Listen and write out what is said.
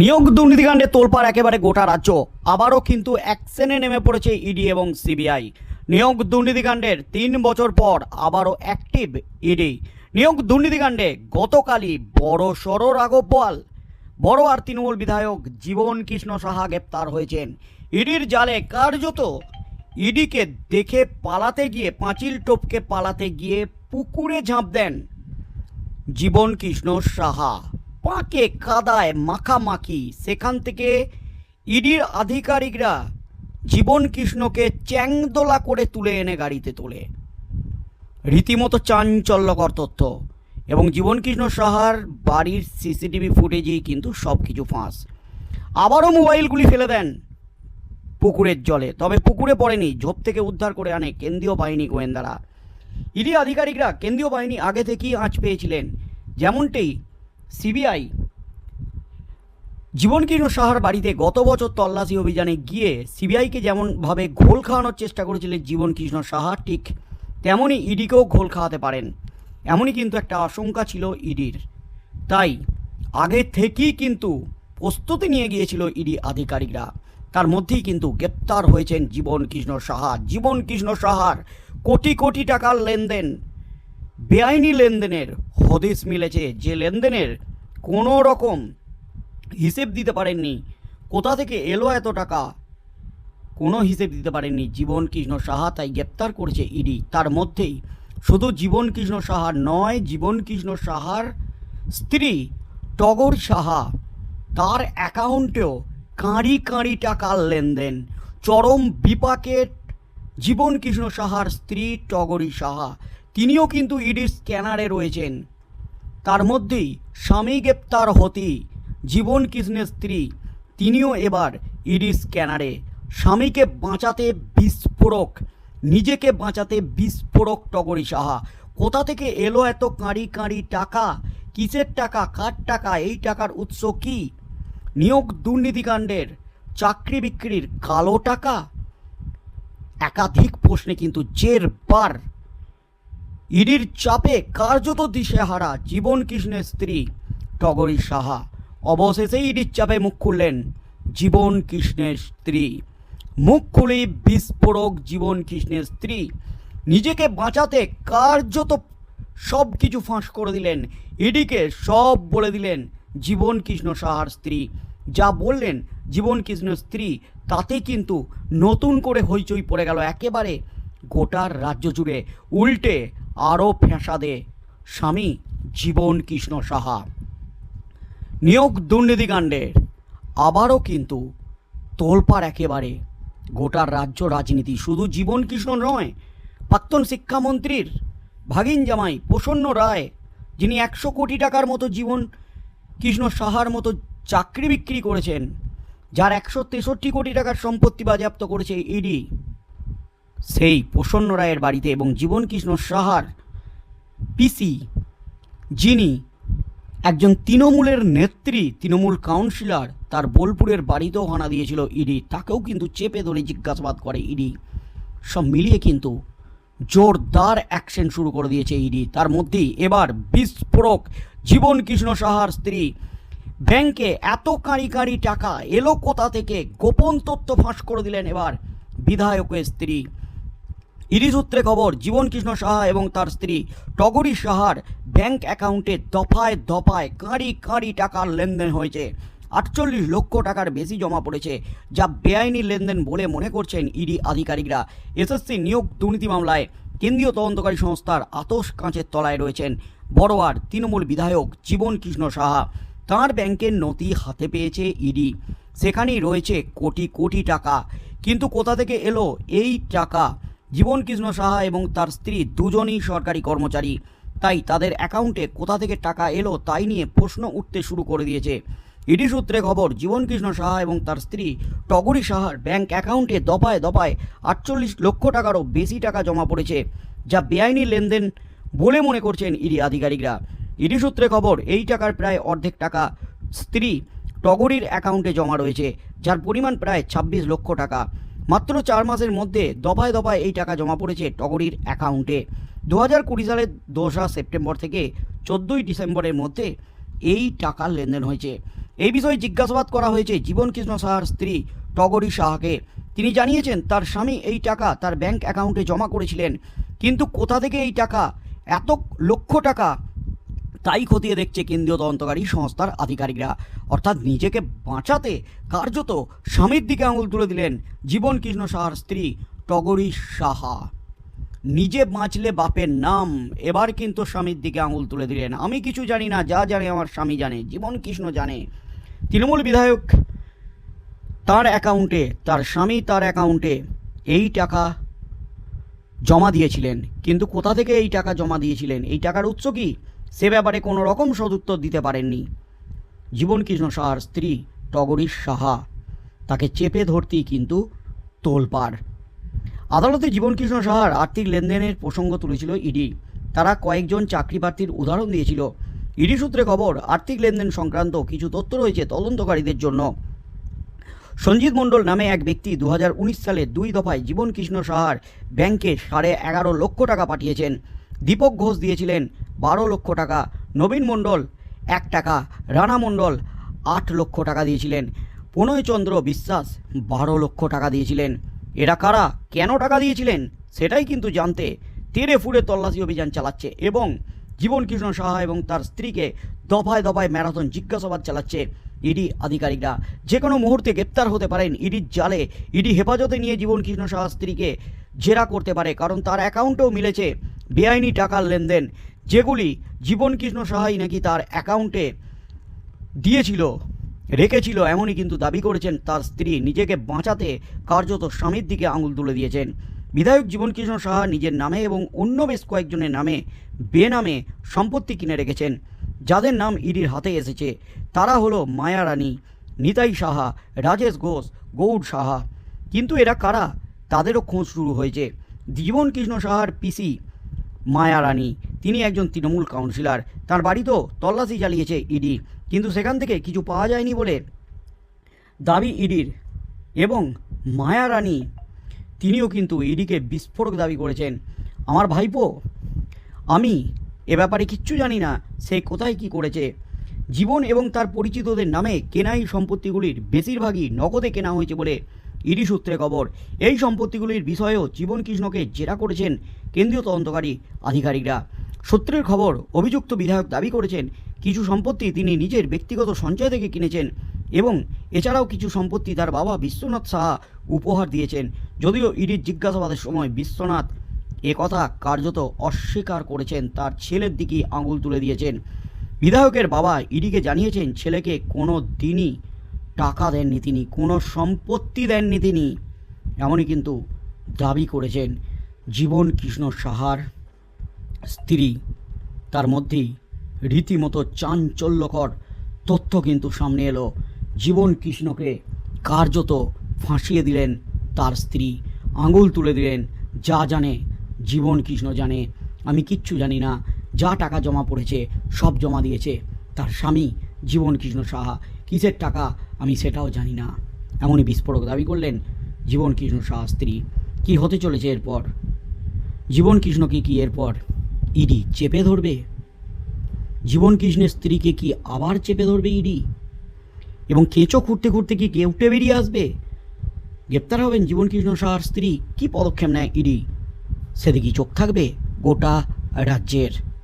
নিয়োগ দুর্নীতিকাণ্ডে তোলপাড় একেবারে গোটা রাজ্য। আবারও কিন্তু অ্যাকশনে নেমে পড়েছে ইডি এবং সিবিআই। নিয়োগ দুর্নীতিকাণ্ডের তিন বছর পর আবারও অ্যাক্টিভ ইডি। নিয়োগ দুর্নীতিকাণ্ডে গতকালই বড় সড় রাঘব বোয়াল বড় আর তৃণমূল বিধায়ক জীবন কৃষ্ণ সাহা গ্রেপ্তার হয়েছেন। ইডির জালে কার্যত ইডিকে দেখে পালাতে গিয়ে, পাঁচিল টপকে পালাতে গিয়ে পুকুরে ঝাঁপ দেন জীবন কৃষ্ণ সাহা। পাকে কাদায় মাখামাখি। সেখান থেকে ইডির আধিকারিকরা জীবন কৃষ্ণকে চ্যাংদোলা করে তুলে এনে গাড়িতে তোলে। রীতিমতো চাঞ্চল্যকর তথ্য। এবং জীবন কৃষ্ণ সাহার বাড়ির সিসিটিভি ফুটেজেই কিন্তু সব কিছু ফাঁস। আবারও মোবাইলগুলি ফেলে দেন পুকুরের জলে। তবে পুকুরে পড়েনি, ঝোপ থেকে উদ্ধার করে আনে কেন্দ্রীয় বাহিনী গোয়েন্দারা। ইডি আধিকারিকরা কেন্দ্রীয় বাহিনী আগে থেকেই আঁচ পেয়েছিলেন। যেমনটি সিবিআই। জীবনকৃষ্ণ সাহার বাড়িতে গত বছর তল্লাশি অভিযানে গিয়ে সিবিআইকে যেমনভাবে ঘোল খাওয়ানোর চেষ্টা করেছিলেন জীবনকৃষ্ণ সাহা, ঠিক তেমনই ইডিকেও ঘোল খাওয়াতে পারেন। এমনই কিন্তু একটা আশঙ্কা ছিল ইডির। তাই আগে থেকেই কিন্তু প্রস্তুতি নিয়ে গিয়েছিল ইডি আধিকারিকরা। তার মধ্যেই কিন্তু গ্রেপ্তার হয়েছেন জীবন কৃষ্ণ সাহা। জীবন কৃষ্ণ সাহার কোটি কোটি টাকার লেনদেন বেআইনি লেনদেনের হদিস মিলেছে যে লেনদেনের কোনো রকম হিসেব দিতে পারেননি। কোথা থেকে এলো এত টাকা? কোনো হিসেব দিতে পারেননি। জীবন কৃষ্ণ সাহা তাই গ্রেপ্তার করেছে ইডি। তার মধ্যেই শুধু জীবন কৃষ্ণ সাহার নয়, জীবন কৃষ্ণ সাহার স্ত্রী টগর সাহা, তার অ্যাকাউন্টেও কাঁড়ি কাঁড়ি টাকার লেনদেন। চরম বিপাকে জীবন কৃষ্ণ সাহার স্ত্রী টগরী সাহা। তিনিও কিন্তু ইডির স্ক্যানারে রয়েছেন। তার মধ্যেই স্বামী গ্রেপ্তার হতি জীবন কৃষ্ণের স্ত্রী, তিনিও এবার ইডি স্ক্যানারে। স্বামীকে বাঁচাতে বিস্ফোরক, নিজেকে বাঁচাতে বিস্ফোরক টগরী সাহা। কোথা থেকে এলো এত কাঁড়ি কাঁড়ি টাকা? কিসের টাকা? কার টাকা? এই টাকার উৎস কি? নিয়োগ দুর্নীতিকাণ্ডের, চাকরি বিক্রির কালো টাকা? একাধিক প্রশ্নে কিন্তু জের বার ইডির চাপে কার্যত দিশেহারা জীবন কৃষ্ণের স্ত্রী টগরী সাহা। অবশেষে ইডির চাপে মুখ খুললেন জীবন কৃষ্ণের স্ত্রী। মুখ খুলে বিস্ফোরক জীবন কৃষ্ণের স্ত্রী। নিজেকে বাঁচাতে কার্যত সব কিছু ফাঁস করে দিলেন। ইডিকে সব বলে দিলেন জীবন কৃষ্ণ সাহার স্ত্রী। যা বললেন জীবন কৃষ্ণের স্ত্রী, তাতে কিন্তু নতুন করে হইচই পড়ে গেল। একেবারে গোটার রাজ্য জুড়ে উল্টে আরও ফ্যাঁসাদে স্বামী জীবন কৃষ্ণ সাহা। নিয়োগ দুর্নীতিকাণ্ডের আবারও কিন্তু তোলপাড় একেবারে। গোটার রাজ্য রাজনীতি শুধু জীবন কৃষ্ণ নয়, প্রাক্তন শিক্ষামন্ত্রীর ভাগিন জামাই প্রসন্ন রায়, যিনি একশো কোটি টাকার মতো জীবন কৃষ্ণ সাহার মতো চাকরি বিক্রি করেছেন, যার একশো তেষট্টি কোটি টাকার সম্পত্তি বাজেয়াপ্ত করেছে ইডি সেই প্রসন্ন রায়ের বাড়িতে এবং জীবন কৃষ্ণ সাহার পিসি যিনি একজন তৃণমূলের নেত্রী, তৃণমূল কাউন্সিলর, তার বোলপুরের বাড়িতেও হানা দিয়েছিল ইডি তাকেও কিন্তু চেপে ধরে জিজ্ঞাসাবাদ করে ইডি সব মিলিয়ে কিন্তু জোরদার অ্যাকশন শুরু করে দিয়েছে ইডি তার মধ্যেই এবার বিস্ফোরক জীবন কৃষ্ণ সাহার স্ত্রী ব্যাংকে এত কাঁড়ি কাঁড়ি টাকা এলো কোথা থেকে? গোপন তথ্য ফাঁস করে দিলেন এবার বিধায়কের স্ত্রী। ইডি সূত্রে খবর জীবন কৃষ্ণ সাহা এবং তার স্ত্রী টগরী সাহার ব্যাংক অ্যাকাউন্টে দফায় দফায় কাঁড়ি কাঁড়ি টাকার লেনদেন হয়েছে। আটচল্লিশ লক্ষ টাকার বেশি জমা পড়েছে, যা বেআইনি লেনদেন বলে মনে করছেন ইডি আধিকারিকরা। এসএসসি নিয়োগ দুর্নীতি মামলায় কেন্দ্রীয় তদন্তকারী সংস্থার আতস কাঁচের তলায় রয়েছেন বড়োয়ার তৃণমূল বিধায়ক জীবন কৃষ্ণ সাহা। তাঁর ব্যাংকের নথি হাতে পেয়েছে ইডি। সেখানেই রয়েছে কোটি কোটি টাকা। কিন্তু কোথা থেকে এলো এই টাকা? জীবন কৃষ্ণ সাহা এবং তার স্ত্রী দুজনই সরকারি কর্মচারী। তাই তাদের অ্যাকাউন্টে কোথা থেকে টাকা এলো তাই নিয়ে প্রশ্ন উঠতে শুরু করে দিয়েছে। ইডি সূত্রে খবর, জীবন কৃষ্ণ সাহা এবং তার স্ত্রী টগরী সাহার ব্যাংক অ্যাকাউন্টে দফায় দফায় আটচল্লিশ লক্ষ টাকারও বেশি টাকা জমা পড়েছে, যা বেআইনি লেনদেন বলে মনে করছেন ইডি আধিকারিকরা। ইডি সূত্রে খবর, এই টাকার প্রায় অর্ধেক টাকা স্ত্রী টগরীর অ্যাকাউন্টে জমা রয়েছে, যার পরিমাণ প্রায় ছাব্বিশ লক্ষ টাকা। মাত্র চার মাসের মধ্যে দফায় দফায় এই টাকা জমা পড়েছে টগরীর অ্যাকাউন্টে। দু হাজার কুড়ি সালের দোসরা সেপ্টেম্বর থেকে চোদ্দোই ডিসেম্বরের মধ্যে এই টাকার লেনদেন হয়েছে। এই বিষয়ে জিজ্ঞাসাবাদ করা হয়েছে জীবন কৃষ্ণ সাহার স্ত্রী টগরী সাহাকে। তিনি জানিয়েছেন, তার স্বামী এই টাকা তার ব্যাংক অ্যাকাউন্টে জমা করেছিলেন, কিন্তু কোথা থেকে এই টাকা? এত লক্ষ টাকা তাই খতিয়ে দেখছে কেন্দ্রীয় তদন্তকারী সংস্থার আধিকারিকরা। অর্থাৎ নিজেকে বাঁচাতে কার্যত স্বামীর দিকে আঙুল তুলে দিলেন জীবন কৃষ্ণ সাহার স্ত্রী টগরী সাহা। নিজে বাঁচলে বাপের নাম, এবার কিন্তু স্বামীর দিকে আঙুল তুলে দিলেন। আমি কিছু জানি না, যা জানে আমার স্বামী জানে জীবন কৃষ্ণ জানে। তৃণমূল বিধায়ক তার অ্যাকাউন্টে, তার স্বামী তার অ্যাকাউন্টে এই টাকা জমা দিয়েছিলেন। কিন্তু কোথা থেকে এই টাকা জমা দিয়েছিলেন? এই টাকার উৎস কি? সে ব্যাপারে কোনো রকম সদুত্তর দিতে পারেননি। জীবনকৃষ্ণ সাহার স্ত্রী টগরী সাহা তাকে চেপে ধরতেই কিন্তু তোলপাড়। আদালতে জীবনকৃষ্ণ সাহার আর্থিক লেনদেনের প্রসঙ্গ তুলেছিল ইডি। তারা কয়েকজন চাকরি প্রার্থীর উদাহরণ দিয়েছিল। ইডি সূত্রে খবর, আর্থিক লেনদেন সংক্রান্ত কিছু তথ্য রয়েছে তদন্তকারীদের জন্য। সঞ্জিত মণ্ডল নামে এক ব্যক্তি দু সালে দুই দফায় জীবন কৃষ্ণ সাহার ব্যাংকে সাড়ে এগারো লক্ষ টাকা পাঠিয়েছেন। দীপক ঘোষ দিয়েছিলেন বারো লক্ষ টাকা। নবীন মণ্ডল, এক টাকা। রানা মণ্ডল, আট লক্ষ টাকা দিয়েছিলেন। প্রণয়চন্দ্র বিশ্বাস, বারো লক্ষ টাকা দিয়েছিলেন। এরা কারা? কেন টাকা দিয়েছিলেন? সেটাই কিন্তু জানতে তেরে ফুড়ে তল্লাশি অভিযান চালাচ্ছে এবং জীবন কৃষ্ণ সাহা এবং তার স্ত্রীকে দফায় দফায় ম্যারাথন জিজ্ঞাসাবাদ চালাচ্ছে ইডি আধিকারিকরা। যে কোনো মুহূর্তে গ্রেপ্তার হতে পারেন ইডির জালে। ইডি হেফাজতে নিয়ে জীবন কৃষ্ণ সাহা স্ত্রীকে জেরা করতে পারে, কারণ তার অ্যাকাউন্টেও মিলেছে বেআইনি টাকার লেনদেন। যেগুলি জীবন কৃষ্ণ সাহাই নাকি তার অ্যাকাউন্টে দিয়েছিল, রেখেছিল, এমনই কিন্তু দাবি করেছেন তার স্ত্রী। নিজেকে বাঁচাতে কার্যত স্বামীর দিকে আঙুল তুলে দিয়েছেন। বিধায়ক জীবনকৃষ্ণ সাহা নিজের নামে এবং অন্য বেশ কয়েকজনের নামে বেনামে সম্পত্তি কিনে রেখেছেন। যাদের নাম ইডির হাতে এসেছে, তারা হলো মায়া রানী নিতাই সাহা, রাজেশ ঘোষ গৌড় সাহা। কিন্তু এরা কারা? তাদেরও খোঁজ শুরু হয়েছে। জীবনকৃষ্ণ সাহার পিসি মায়া রানী। তিনি একজন তৃণমূল কাউন্সিলর। তার বাড়িতেও তল্লাশি চালিয়েছে ইডি। কিন্তু সেখান থেকে কিছু পাওয়া যায়নি বলে দাবি ইডির এবং মায়া রানী। তিনিও কিন্তু ইডিকে বিস্ফোরক দাবি করেছেন। আমার ভাইপো, আমি এ ব্যাপারে কিচ্ছু জানি না, সে কোথায় কি করেছে? জীবন এবং তার পরিচিতদের নামে কেনা এই সম্পত্তিগুলির বেশিরভাগই নগদে কেনা হয়েছে বলে ইডি সূত্রে খবর, এই সম্পত্তিগুলির বিষয়েও জীবন কৃষ্ণকে জেরা করেছেন কেন্দ্রীয় তদন্তকারী আধিকারিকরা। সূত্রের খবর, অভিযুক্ত বিধায়ক দাবি করেছেন, কিছু সম্পত্তি তিনি নিজের ব্যক্তিগত সঞ্চয় থেকে কিনেছেন এবং এছাড়াও কিছু সম্পত্তি তার বাবা বিশ্বনাথ সাহা উপহার দিয়েছেন। যদিও ইডির জিজ্ঞাসাবাদের সময় বিশ্বনাথ কথা কার্যত অস্বীকার করেছেন, তার ছেলের দিকে আঙুল তুলে দিয়েছেন। বিধায়কের বাবা ইডিকে জানিয়েছেন, ছেলেকে কোনো দিনই টাকা দেননি তিনি, কোনো সম্পত্তি দেননি তিনি। এমনই কিন্তু দাবি করেছেন জীবন কৃষ্ণ সাহার স্ত্রী। তার মধ্যেই রীতিমতো চাঞ্চল্যকর তথ্য কিন্তু সামনে এলো। জীবন কৃষ্ণকে কার্যত ফাঁসিয়ে দিলেন তার স্ত্রী, আঙুল তুলে দিলেন, যা জানে, জীবন কৃষ্ণ জানে, আমি কিচ্ছু জানি না, যা টাকা জমা পড়েছে সব জমা দিয়েছে। তার স্বামী জীবন কৃষ্ণ সাহা কিসের টাকা আমি সেটাও জানি না। এমনই বিস্ফোরক দাবি করলেন জীবন কৃষ্ণ সাহা স্ত্রী কি হতে চলেছে এরপর? জীবন কৃষ্ণকে কি এরপর? ইডি চেপে ধরবে? জীবন কৃষ্ণের স্ত্রীকে কি আবার চেপে ধরবে ইডি? এবং কেঁচো খুঁড়তে খুঁড়তে কি কেউটে বেরিয়ে আসবে? গ্রেপ্তার হবেন জীবন কৃষ্ণ সাহার স্ত্রী কি পদক্ষেপ নেয় ইডি? সেদিকে চোখ থাকবে গোটা রাজ্যের।